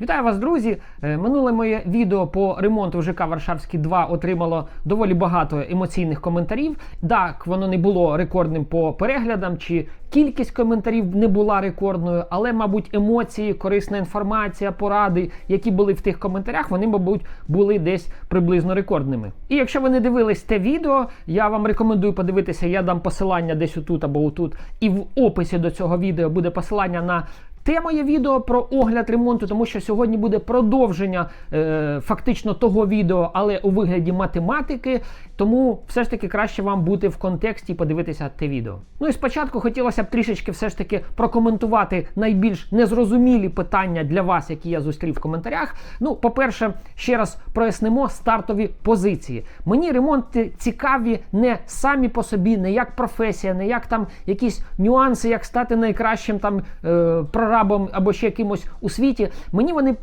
Вітаю вас, друзі! Е, Минуле моє відео по ремонту ЖК Варшавський 2 отримало доволі багато емоційних коментарів. Так, воно не було рекордним по переглядам, чи кількість коментарів не була рекордною, але, мабуть, емоції, корисна інформація, поради, які були в тих коментарях, вони, мабуть, були десь приблизно рекордними. І якщо ви не дивились те відео, я вам рекомендую подивитися, я дам посилання десь отут або отут. І в описі до цього відео буде посилання на те моє відео про огляд ремонту, тому що сьогодні буде продовження е, фактично того відео, але у вигляді математики. Тому все ж таки краще вам бути в контексті і подивитися те відео. Ну і спочатку хотілося б трішечки все ж таки прокоментувати найбільш незрозумілі питання для вас, які я зустрів в коментарях. Ну, по-перше, ще раз прояснимо стартові позиції. Мені ремонти цікаві не самі по собі, не як професія, не як там якісь нюанси, як стати найкращим там е, прорабом або ще якимось у світі. Мені вони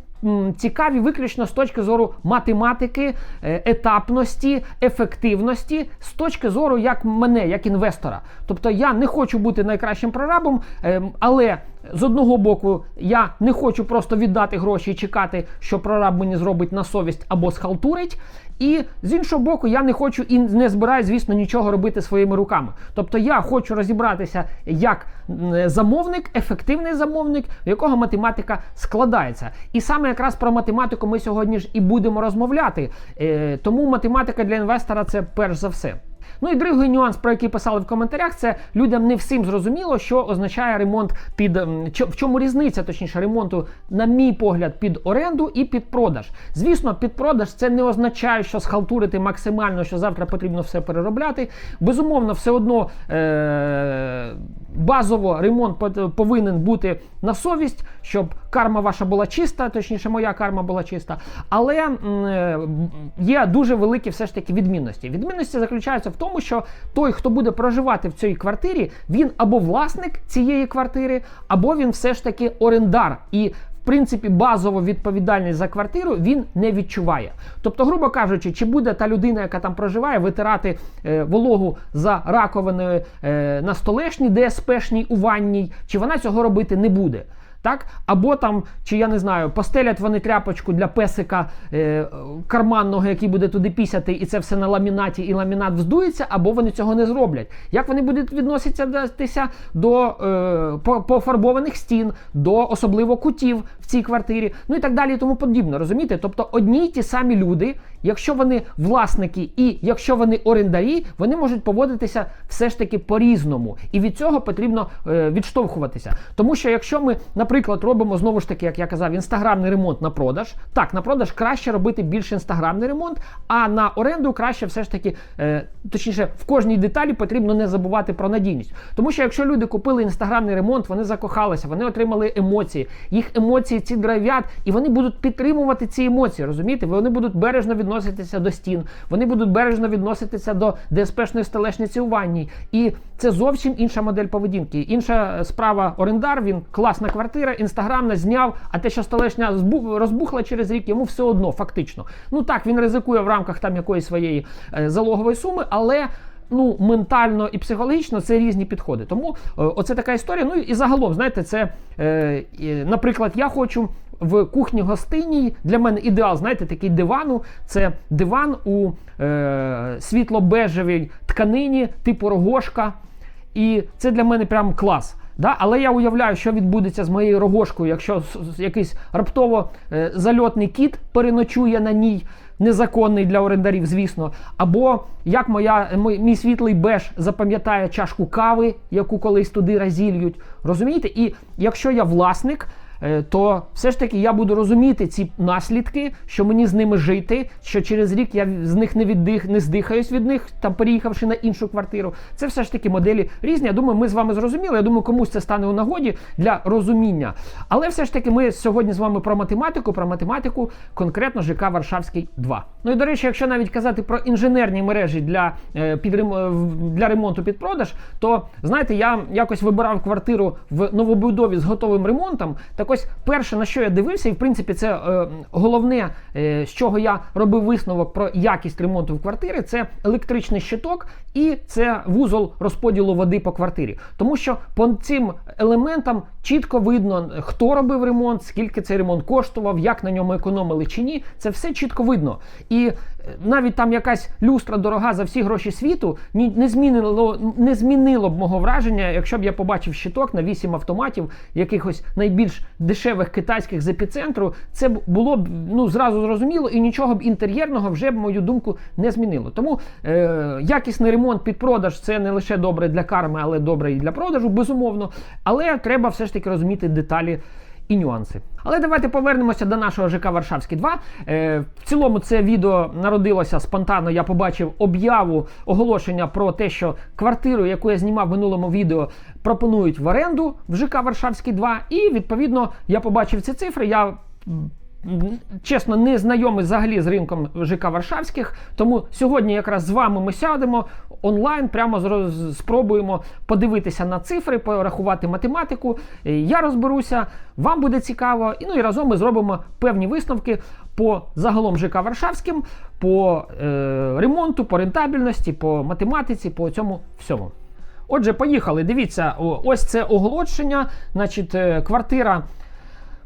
цікаві виключно з точки зору математики, е, етапності, ефективності, з точки зору як мене, як інвестора. Тобто я не хочу бути найкращим прорабом, е, але з одного боку, я не хочу просто віддати гроші і чекати, що прораб мені зробить на совість або схалтурить. І з іншого боку, я не хочу і не збираю, звісно, нічого робити своїми руками. Тобто я хочу розібратися як замовник, ефективний замовник, в якого математика складається. І саме якраз про математику ми сьогодні ж і будемо розмовляти. Е, тому математика для інвестора це перш за все. Ну і другий нюанс, про який писали в коментарях, це людям не всім зрозуміло, що означає ремонт під в чому різниця, точніше, ремонту, на мій погляд, під оренду і під продаж. Звісно, під продаж це не означає, що схалтурити максимально, що завтра потрібно все переробляти. Безумовно, все одно е- базово ремонт повинен бути на совість, щоб карма ваша була чиста, точніше, моя карма була чиста. Але е, є дуже великі все ж таки відмінності. Відмінності заключаються в тому, що той, хто буде проживати в цій квартирі, він або власник цієї квартири, або він все ж таки орендар. І в принципі, базову відповідальність за квартиру він не відчуває. Тобто, грубо кажучи, чи буде та людина, яка там проживає, витирати е, вологу за раковиною е, на столешній, ДСПшній у ванній, чи вона цього робити не буде. Так? Або там, чи я не знаю, постелять вони тряпочку для песика е, карманного, який буде туди пісяти, і це все на ламінаті, і ламінат вздується, або вони цього не зроблять. Як вони будуть відноситися до е, пофарбованих стін, до особливо кутів в цій квартирі, ну і так далі, і тому подібне. Розумієте? Тобто одні й ті самі люди, якщо вони власники і якщо вони орендарі, вони можуть поводитися все ж таки по-різному. І від цього потрібно е, відштовхуватися. Тому що якщо ми, наприклад, робимо знову ж таки, як я казав, інстаграмний ремонт на продаж, так, на продаж краще робити більш інстаграмний ремонт, а на оренду краще все ж таки, е, точніше, в кожній деталі потрібно не забувати про надійність. Тому що якщо люди купили інстаграмний ремонт, вони закохалися, вони отримали емоції, їх емоції ці драйвять, і вони будуть підтримувати ці емоції, розумієте? Вони будуть бережно відноситися до стін, вони будуть бережно відноситися до ДСПшної столешниці у ванні. І це зовсім інша модель поведінки. Інша справа орендар, він класна квартира, інстаграмна зняв, а те, що столешня збу- розбухла через рік, йому все одно, фактично. Ну так, він ризикує в рамках там якоїсь своєї е, залогової суми, але. Ну, ментально і психологічно це різні підходи. Тому е, оце така історія. Ну і загалом, знаєте, це, е, наприклад, я хочу в кухні гостинній. Для мене ідеал, знаєте, такий дивану. Це диван у е, світло-бежевій тканині, типу рогошка. І це для мене прям клас. Да? Але я уявляю, що відбудеться з моєю рогошкою, якщо якийсь раптово е, зальотний кіт переночує на ній, незаконний для орендарів, звісно. Або як моя, мій, мій світлий беж запам'ятає чашку кави, яку колись туди розільють. Розумієте? І якщо я власник, то все ж таки я буду розуміти ці наслідки, що мені з ними жити, що через рік я з них не віддих, не здихаюсь від них, там переїхавши на іншу квартиру. Це все ж таки моделі різні. Я думаю, ми з вами зрозуміли. Я думаю, комусь це стане у нагоді для розуміння. Але все ж таки, ми сьогодні з вами про математику, про математику, конкретно ЖК Варшавський 2. Ну і до речі, якщо навіть казати про інженерні мережі для, е, е, для ремонту під продаж, то знаєте, я якось вибирав квартиру в новобудові з готовим ремонтом. Так ось перше, на що я дивився, і в принципі, це е, головне, е, з чого я робив висновок про якість ремонту в квартирі, це електричний щиток і це вузол розподілу води по квартирі. Тому що по цим елементам Чітко видно, хто робив ремонт, скільки цей ремонт коштував, як на ньому економили чи ні. Це все чітко видно. І е, навіть там якась люстра дорога за всі гроші світу ні, не змінило, не змінило б мого враження, якщо б я побачив щиток на 8 автоматів, якихось найбільш дешевих китайських з епіцентру. Це було б ну зразу зрозуміло, і нічого б інтер'єрного вже б мою думку не змінило. Тому е, якісний ремонт під продаж це не лише добре для карми, але добре і для продажу, безумовно. Але треба все ж таки розуміти деталі і нюанси. Але давайте повернемося до нашого ЖК Варшавський 2. Е, в цілому це відео народилося спонтанно. Я побачив об'яву оголошення про те, що квартиру, яку я знімав в минулому відео, пропонують в оренду в ЖК Варшавський 2. І відповідно я побачив ці цифри. Я Чесно, не знайомий взагалі з ринком ЖК Варшавських, тому сьогодні якраз з вами ми сядемо онлайн, прямо спробуємо подивитися на цифри, порахувати математику. Я розберуся, вам буде цікаво, і ну і разом ми зробимо певні висновки по загалом ЖК Варшавським, по е, ремонту, по рентабельності, по математиці, по цьому всьому. Отже, поїхали. Дивіться, ось це оголошення. Значить, е, квартира.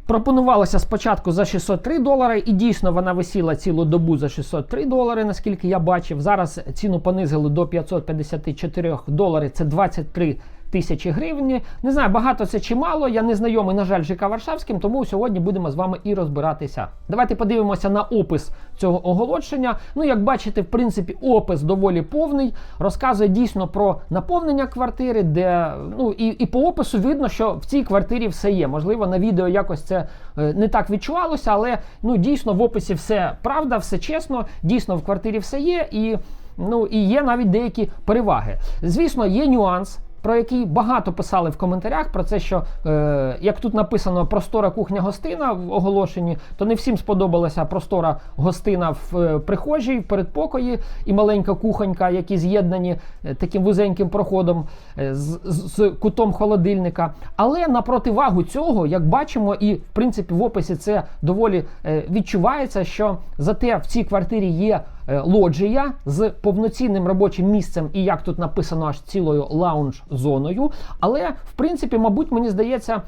Пропонувалася спочатку за 603 долари, і дійсно вона висіла цілу добу за 603 долари, наскільки я бачив. Зараз ціну понизили до 554 доларів, це 23 тисячі гривень. Не знаю, багато це чи мало. Я не знайомий, на жаль, ЖК Варшавським, тому сьогодні будемо з вами і розбиратися. Давайте подивимося на опис цього оголошення. Ну, як бачите, в принципі, опис доволі повний, розказує дійсно про наповнення квартири, де ну і, і по опису видно, що в цій квартирі все є. Можливо, на відео якось це е, не так відчувалося, але ну дійсно в описі все правда, все чесно. Дійсно, в квартирі все є, і ну і є навіть деякі переваги. Звісно, є нюанс про який багато писали в коментарях, про це, що е, як тут написано простора кухня-гостина в оголошенні, то не всім сподобалася простора гостина в е, прихожій, в передпокої і маленька кухонька, які з'єднані е, таким вузеньким проходом е, з, з, кутом холодильника. Але на противагу цього, як бачимо, і в принципі в описі це доволі е, відчувається, що зате в цій квартирі є лоджія з повноцінним робочим місцем, і як тут написано, аж цілою лаунж-зоною. Але в принципі, мабуть, мені здається,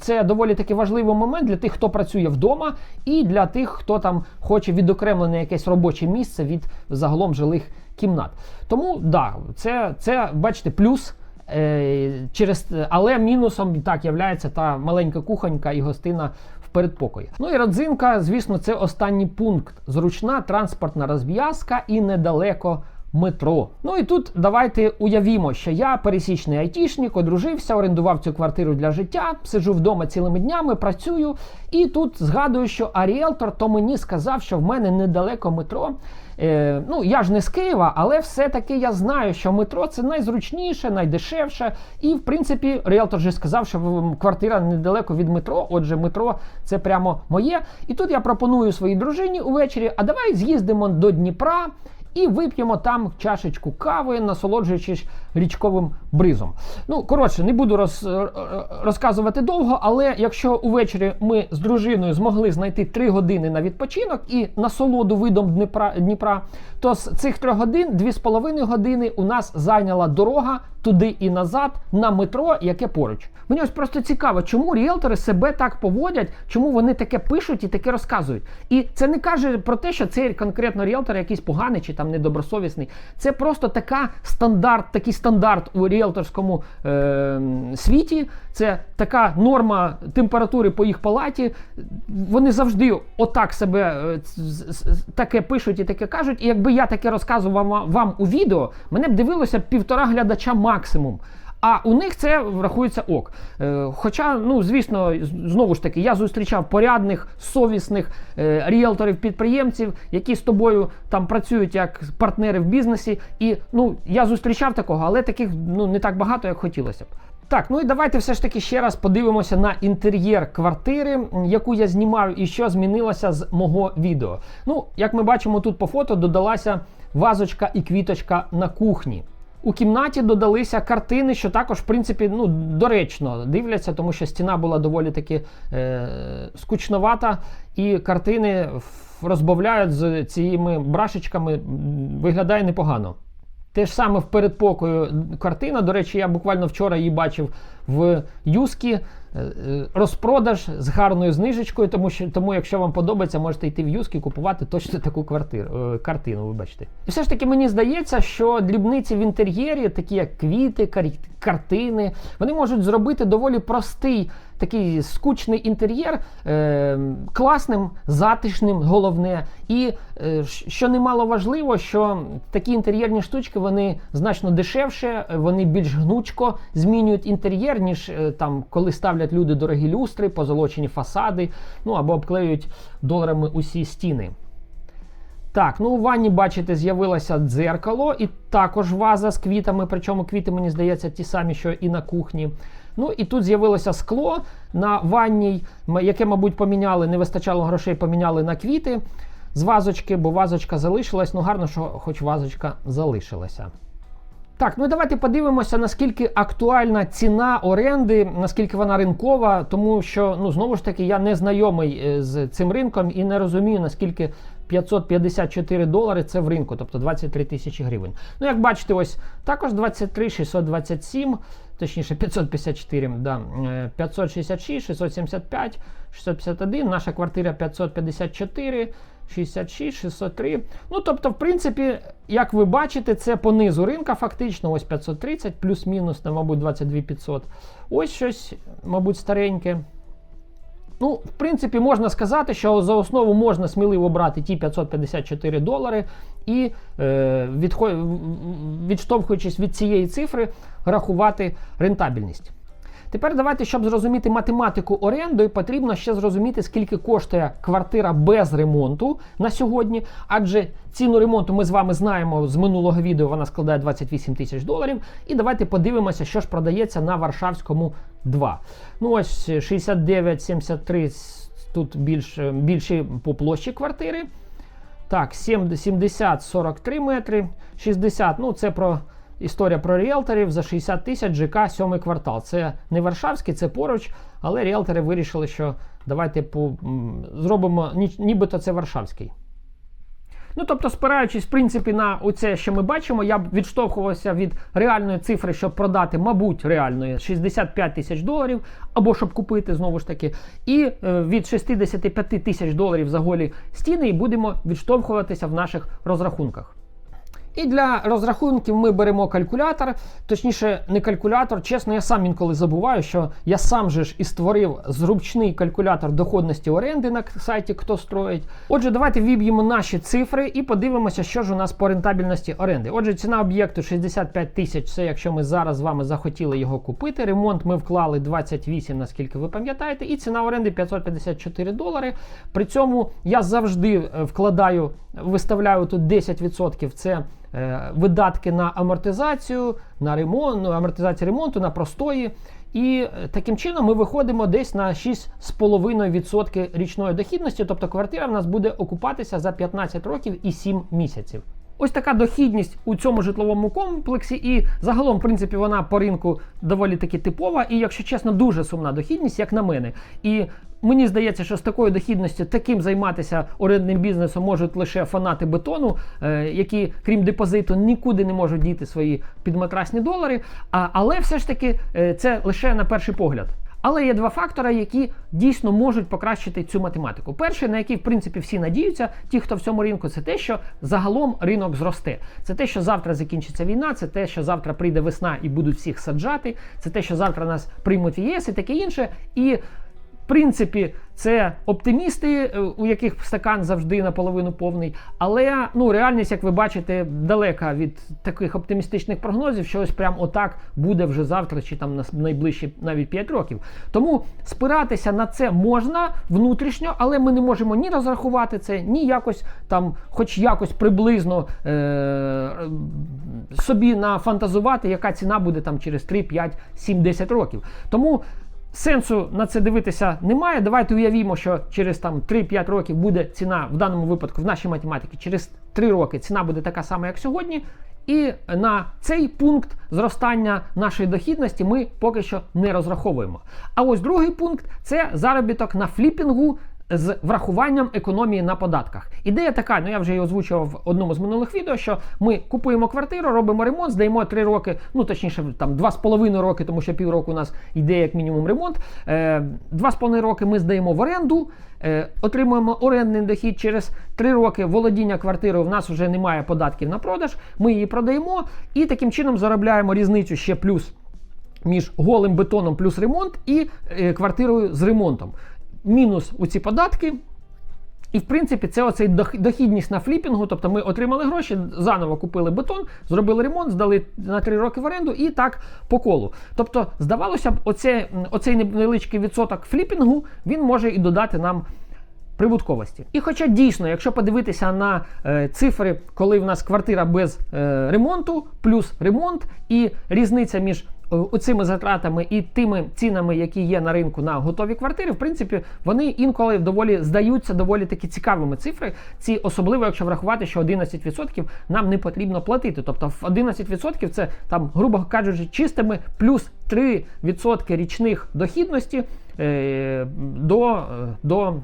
це доволі таки важливий момент для тих, хто працює вдома, і для тих, хто там хоче відокремлене якесь робоче місце від загалом жилих кімнат. Тому да, це, це бачите, плюс. Е, через, але мінусом так являється та маленька кухонька і гостина в передпокої. Ну і родзинка, звісно, це останній пункт. Зручна транспортна розв'язка і недалеко метро. Ну і тут давайте уявімо, що я пересічний айтішник, одружився, орендував цю квартиру для життя, сиджу вдома цілими днями, працюю. І тут згадую, що аріелтор то мені сказав, що в мене недалеко метро. Е, ну, я ж не з Києва, але все-таки я знаю, що метро це найзручніше, найдешевше. І, в принципі, ріелтор же сказав, що квартира недалеко від метро. Отже, метро це прямо моє. І тут я пропоную своїй дружині увечері: а давай з'їздимо до Дніпра. І вип'ємо там чашечку кави, насолоджуючись річковим бризом. Ну, коротше, не буду роз, е, розказувати довго, але якщо увечері ми з дружиною змогли знайти 3 години на відпочинок і насолоду видом Дніпра, Дніпра, то з цих 3 годин 2,5 години у нас зайняла дорога туди і назад на метро, яке поруч. Мені ось просто цікаво, чому ріелтори себе так поводять, чому вони таке пишуть і таке розказують. І це не каже про те, що цей конкретно ріелтор якийсь поганий чи там недобросовісний. Це просто така стандарт, такий стандарт у ріелторському е- світі. Це така норма температури по їх палаті. Вони завжди отак себе е, таке пишуть і таке кажуть. І якби я таке розказував вам у відео, мене б дивилося півтора глядача максимум. А у них це врахується ок. Е, хоча, ну звісно, знову ж таки, я зустрічав порядних, совісних е, ріелторів-підприємців, які з тобою там працюють як партнери в бізнесі. І ну я зустрічав такого, але таких ну не так багато, як хотілося б. Так, ну і давайте все ж таки ще раз подивимося на інтер'єр квартири, яку я знімав, і що змінилося з мого відео. Ну, як ми бачимо тут по фото, додалася вазочка і квіточка на кухні. У кімнаті додалися картини, що також, в принципі, ну, доречно дивляться, тому що стіна була доволі таки е, скучновата, і картини розбавляють з цими брашечками, виглядає непогано. Те ж саме в передпокою картина. До речі, я буквально вчора її бачив в Юскі. Е, е, Розпродаж з гарною знижечкою, тому що тому, якщо вам подобається, можете йти в Юскі купувати точно таку квартиру, е, картину. Вибачте, і все ж таки мені здається, що дрібниці в інтер'єрі, такі як квіти, картини, вони можуть зробити доволі простий такий скучний інтер'єр е, класним, затишним, головне. І е, що немало важливо, що такі інтер'єрні штучки вони значно дешевше, вони більш гнучко змінюють інтер'єр, ніж е, там, коли ставлять люди дорогі люстри, позолочені фасади, ну або обклеюють доларами усі стіни. Так, ну у ванні, бачите, з'явилося дзеркало і також ваза з квітами, причому квіти, мені здається, ті самі, що і на кухні. Ну і тут з'явилося скло на ванній, яке, мабуть, поміняли, не вистачало грошей, поміняли на квіти з вазочки, бо вазочка залишилась. Ну гарно, що хоч вазочка залишилася. Так, ну давайте подивимося, наскільки актуальна ціна оренди, наскільки вона ринкова, тому що ну знову ж таки я не знайомий е, з цим ринком і не розумію, наскільки 554 долари це в ринку, тобто 23 тисячі гривень. Ну, як бачите, ось також 23 627, точніше 554, да, е, 566, 675, 651, наша квартира 554. 66, 603. Ну, тобто, в принципі, як ви бачите, це по низу ринка фактично, ось 530, плюс-мінус, мабуть, 22 500. Ось щось, мабуть, стареньке. Ну, в принципі, можна сказати, що за основу можна сміливо брати ті 554 долари і, е, відхо- відштовхуючись від цієї цифри, рахувати рентабельність. Тепер давайте, щоб зрозуміти математику оренди, потрібно ще зрозуміти, скільки коштує квартира без ремонту на сьогодні. Адже ціну ремонту ми з вами знаємо з минулого відео, вона складає 28 тисяч доларів. І давайте подивимося, що ж продається на Варшавському 2. Ну ось 69,73 тут більш, більші по площі квартири. Так, 70-43 метри, 60, ну це про історія про ріелторів за 60 тисяч ЖК 7 квартал. Це не Варшавський, це поруч, але ріелтори вирішили, що давайте по, зробимо ні, нібито це Варшавський. Ну, тобто, спираючись, в принципі, на оце, що ми бачимо, я б відштовхувався від реальної цифри, щоб продати, мабуть, реальної 65 тисяч доларів, або щоб купити знову ж таки, і е, від 65 тисяч доларів за голі стіни, і будемо відштовхуватися в наших розрахунках. І для розрахунків ми беремо калькулятор, точніше, не калькулятор. Чесно, я сам інколи забуваю, що я сам же ж і створив зручний калькулятор доходності оренди на сайті Хто строїть. Отже, давайте віб'ємо наші цифри і подивимося, що ж у нас по рентабельності оренди. Отже, ціна об'єкту 65 тисяч. Це якщо ми зараз з вами захотіли його купити. Ремонт ми вклали 28, наскільки ви пам'ятаєте, і ціна оренди 554 долари. При цьому я завжди е, вкладаю, виставляю тут 10%. Це видатки на амортизацію, на ремонт, ну, амортизацію ремонту, на простої. І е, таким чином ми виходимо десь на 6,5% річної дохідності. Тобто квартира в нас буде окупатися за 15 років і 7 місяців. Ось така дохідність у цьому житловому комплексі, і загалом, в принципі, вона по ринку доволі таки типова, і, якщо чесно, дуже сумна дохідність, як на мене. І мені здається, що з такою дохідністю таким займатися орендним бізнесом можуть лише фанати бетону, е, які, крім депозиту, нікуди не можуть діти свої підматрасні долари. А, але все ж таки е, це лише на перший погляд. Але є два фактори, які дійсно можуть покращити цю математику. Перший, на який в принципі всі надіються, ті, хто в цьому ринку, це те, що загалом ринок зросте. Це те, що завтра закінчиться війна, це те, що завтра прийде весна і будуть всіх саджати, це те, що завтра нас приймуть в ЄС і таке інше. І принципі, це оптимісти, е, у яких стакан завжди наполовину повний. Але ну, реальність, як ви бачите, далека від таких оптимістичних прогнозів, що ось прям отак буде вже завтра, чи там на найближчі навіть 5 років. Тому спиратися на це можна внутрішньо, але ми не можемо ні розрахувати це, ні якось там, хоч якось приблизно е- собі нафантазувати, яка ціна буде там через 3, 5, 7, 10 років. Тому. Сенсу на це дивитися немає. Давайте уявімо, що через там 3-5 років буде ціна в даному випадку в нашій математиці, через 3 роки ціна буде така сама, як сьогодні. І на цей пункт зростання нашої дохідності ми поки що не розраховуємо. А ось другий пункт це заробіток на фліпінгу з врахуванням економії на податках. Ідея така, ну я вже її озвучував в одному з минулих відео, що ми купуємо квартиру, робимо ремонт, здаємо 3 роки, ну точніше, там 2,5 роки, тому що півроку у нас йде як мінімум ремонт. Е, 2,5 роки ми здаємо в оренду. Е, Отримуємо орендний дохід через 3 роки володіння квартирою. В нас вже немає податків на продаж. Ми її продаємо і таким чином заробляємо різницю ще плюс між голим бетоном плюс ремонт і е, квартирою з ремонтом. Мінус у ці податки. І в принципі, це оцей дохідність на фліпінгу. Тобто ми отримали гроші, заново купили бетон, зробили ремонт, здали на 3 роки в оренду і так по колу. Тобто, здавалося б, оце, оцей невеличкий відсоток фліпінгу він може і додати нам прибутковості. І хоча дійсно, якщо подивитися на е, цифри, коли в нас квартира без е, ремонту, плюс ремонт, і різниця між оцими затратами і тими цінами, які є на ринку на готові квартири, в принципі, вони інколи доволі здаються доволі таки цікавими цифри. Ці особливо, якщо врахувати, що 11% нам не потрібно платити. Тобто в 11% це там, грубо кажучи, чистими плюс 3% річних дохідності е, до, до е,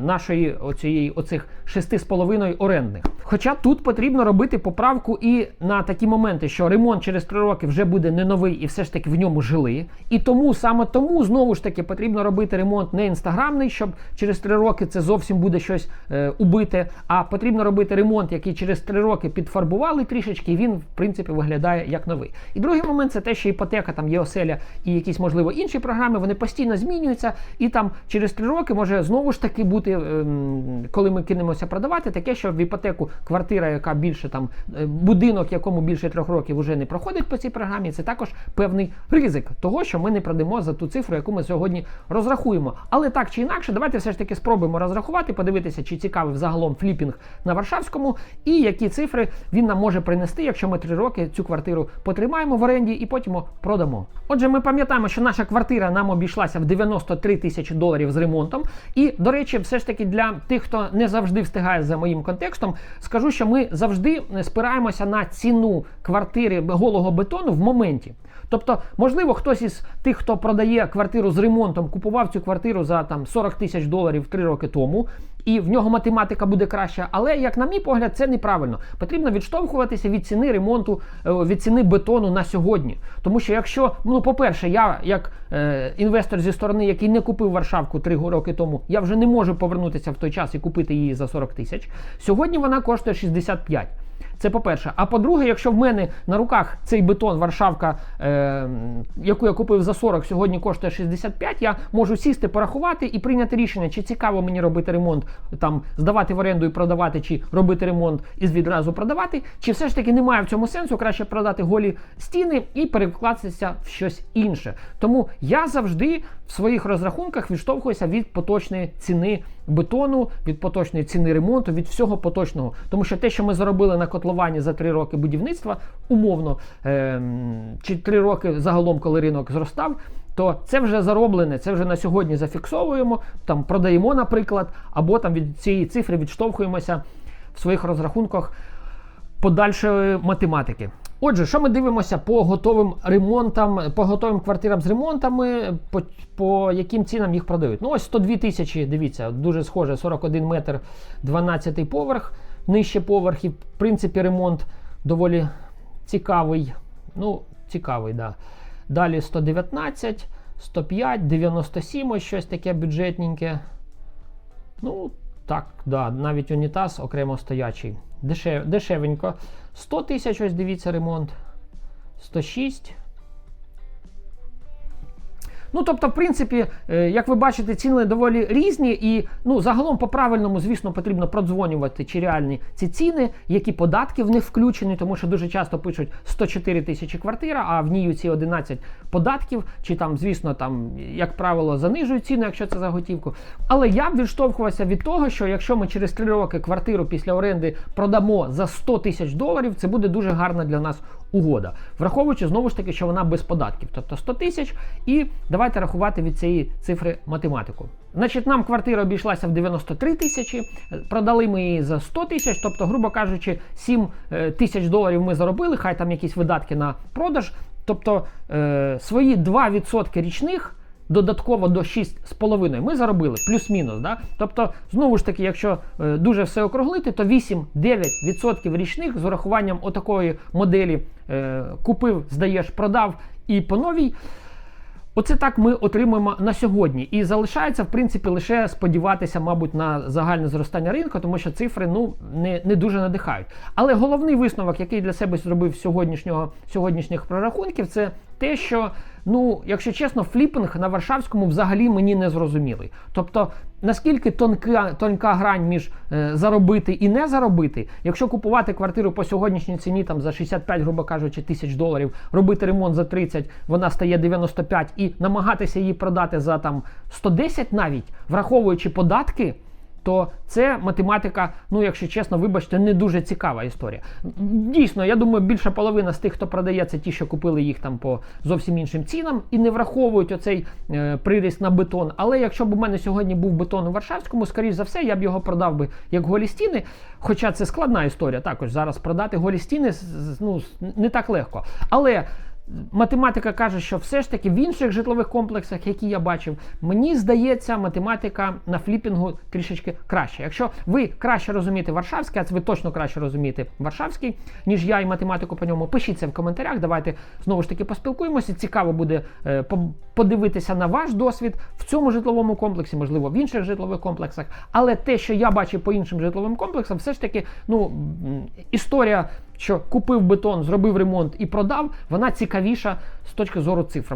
нашої оцієї оцих 6,5 орендних. Хоча тут потрібно робити поправку і на такі моменти, що ремонт через 3 роки вже буде не новий і все ж таки в ньому жили. І тому саме тому знову ж таки потрібно робити ремонт не інстаграмний, щоб через 3 роки це зовсім буде щось е, убите. А потрібно робити ремонт, який через 3 роки підфарбували трішечки, і він в принципі виглядає як новий. І другий момент це те, що іпотека, там є оселя і якісь можливо інші програми, вони постійно змінюються, і там через 3 роки може знову ж таки бути, ем, коли ми кинемося продавати, таке, що в іпотеку квартира, яка більше там е, будинок, якому більше трьох років вже не проходить по цій програмі, це також певний ризик того, що ми не продамо за ту цифру, яку ми сьогодні розрахуємо. Але так чи інакше, давайте все ж таки спробуємо розрахувати, подивитися, чи цікавий взагалом фліпінг на Варшавському, і які цифри він нам може принести, якщо ми три роки цю квартиру потримаємо в оренді і потім продамо. Отже, ми пам'ятаємо, що наша квартира нам обійшлася в 93 тисячі доларів з ремонтом. І, до речі, все ж таки для тих, хто не завжди встигає за моїм контекстом, скажу, що ми завжди спираємося на ціну квартири голого бетону в моменті. Тобто, можливо, хтось із тих, хто продає квартиру з ремонтом, купував цю квартиру за там 40 тисяч доларів 3 роки тому, і в нього математика буде краща. Але, як на мій погляд, це неправильно. Потрібно відштовхуватися від ціни ремонту, е, від ціни бетону на сьогодні. Тому що, якщо, ну, по-перше, я як е, інвестор зі сторони, який не купив Варшавку 3 роки тому, я вже не можу повернутися в той час і купити її за 40 тисяч. Сьогодні вона коштує 65. Це по-перше. А по-друге, якщо в мене на руках цей бетон Варшавка, е, яку я купив за 40, сьогодні коштує 65, я можу сісти, порахувати і прийняти рішення, чи цікаво мені робити ремонт, там здавати в оренду і продавати, чи робити ремонт і відразу продавати, чи все ж таки немає в цьому сенсу, краще продати голі стіни і перекластися в щось інше. Тому я завжди в своїх розрахунках відштовхуюся від поточної ціни бетону, від поточної ціни ремонту, від всього поточного. Тому що те, що ми заробили на котловані за 3 роки будівництва, умовно, е, чи 3 роки загалом, коли ринок зростав. То це вже зароблене, це вже на сьогодні зафіксовуємо, там продаємо, наприклад, або там від цієї цифри відштовхуємося в своїх розрахунках подальшої математики. Отже, що ми дивимося по готовим ремонтам, по готовим квартирам з ремонтами, по, по яким цінам їх продають. Ну, ось 102 тисячі, дивіться, дуже схоже, 41 метр, 12 поверх, нижче поверхів. В принципі, ремонт доволі цікавий. Ну, цікавий, да. Далі 119, 105, 97, ось щось таке бюджетненьке. Ну, так, да, навіть унітаз окремо стоячий. Дешев, дешевенько. 100 тисяч, ось дивіться, ремонт. 106. Ну, тобто, в принципі, е, як ви бачите, ціни доволі різні, і ну, загалом по-правильному, звісно, потрібно продзвонювати, чи реальні ці ціни, які податки в них включені, тому що дуже часто пишуть 104 тисячі квартира, а в ній ці 11 податків, чи там, звісно, там, як правило, занижують ціну, якщо це за готівку. Але я б відштовхувався від того, що якщо ми через 3 роки квартиру після оренди продамо за 100 тисяч доларів, це буде дуже гарна для нас угода. Враховуючи знову ж таки, що вона без податків, тобто 100 тисяч, і давайте рахувати від цієї цифри математику. Значить, нам квартира обійшлася в 93 тисячі, продали ми її за 100 тисяч, тобто, грубо кажучи, 7 е, тисяч доларів ми заробили, хай там якісь видатки на продаж. Тобто е, свої 2% річних додатково до 6,5 ми заробили плюс-мінус. Да? Тобто, знову ж таки, якщо е, дуже все округлити, то 8-9% річних з урахуванням отакої моделі е, купив, здаєш, продав і по новій. Оце так ми отримуємо на сьогодні. І залишається, в принципі, лише сподіватися, мабуть, на загальне зростання ринку, тому що цифри ну, не, не дуже надихають. Але головний висновок, який для себе зробив сьогоднішнього, сьогоднішніх прорахунків, це те, що, ну, якщо чесно, фліпінг на Варшавському взагалі мені не зрозумілий. Тобто, наскільки тонка, тонка грань між е, заробити і не заробити, якщо купувати квартиру по сьогоднішній ціні там за 65, грубо кажучи, тисяч доларів, робити ремонт за 30, вона стає 95 і намагатися її продати за там 110 навіть, враховуючи податки. То це математика, ну якщо чесно, вибачте, не дуже цікава історія. Дійсно, я думаю, більша половина з тих, хто продає, це ті, що купили їх там по зовсім іншим цінам і не враховують оцей е, приріст на бетон. Але якщо б у мене сьогодні був бетон у Варшавському, скоріш за все, я б його продав би як голі стіни. Хоча це складна історія, також зараз продати голі стіни ну, не так легко. Але математика каже, що все ж таки в інших житлових комплексах, які я бачив, мені здається, математика на фліпінгу трішечки краще. Якщо ви краще розумієте Варшавський, а це ви точно краще розумієте Варшавський, ніж я і математику по ньому, пишіть це в коментарях. Давайте знову ж таки поспілкуємося. Цікаво буде е, подивитися на ваш досвід в цьому житловому комплексі, можливо, в інших житлових комплексах. Але те, що я бачив по іншим житловим комплексам, все ж таки, ну історія що купив бетон, зробив ремонт і продав, вона цікавіша з точки зору цифр.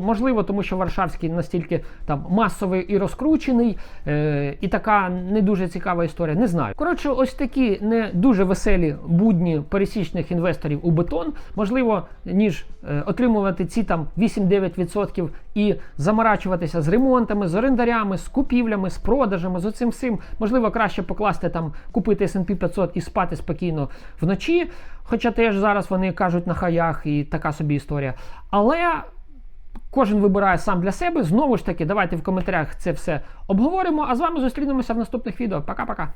Можливо, тому що Варшавський настільки там масовий і розкручений, е, і така не дуже цікава історія. Не знаю. Коротше, ось такі не дуже веселі будні пересічних інвесторів у бетон. Можливо, ніж е, отримувати ці там 8-9% і заморачуватися з ремонтами, з орендарями, з купівлями, з продажами, з оцим всім. Можливо, краще покласти там, купити S&P 500 і спати спокійно вночі. Хоча теж зараз вони кажуть на хаях і така собі історія. Але кожен вибирає сам для себе. Знову ж таки, давайте в коментарях це все обговоримо. А з вами зустрінемося в наступних відео. Пока-пока.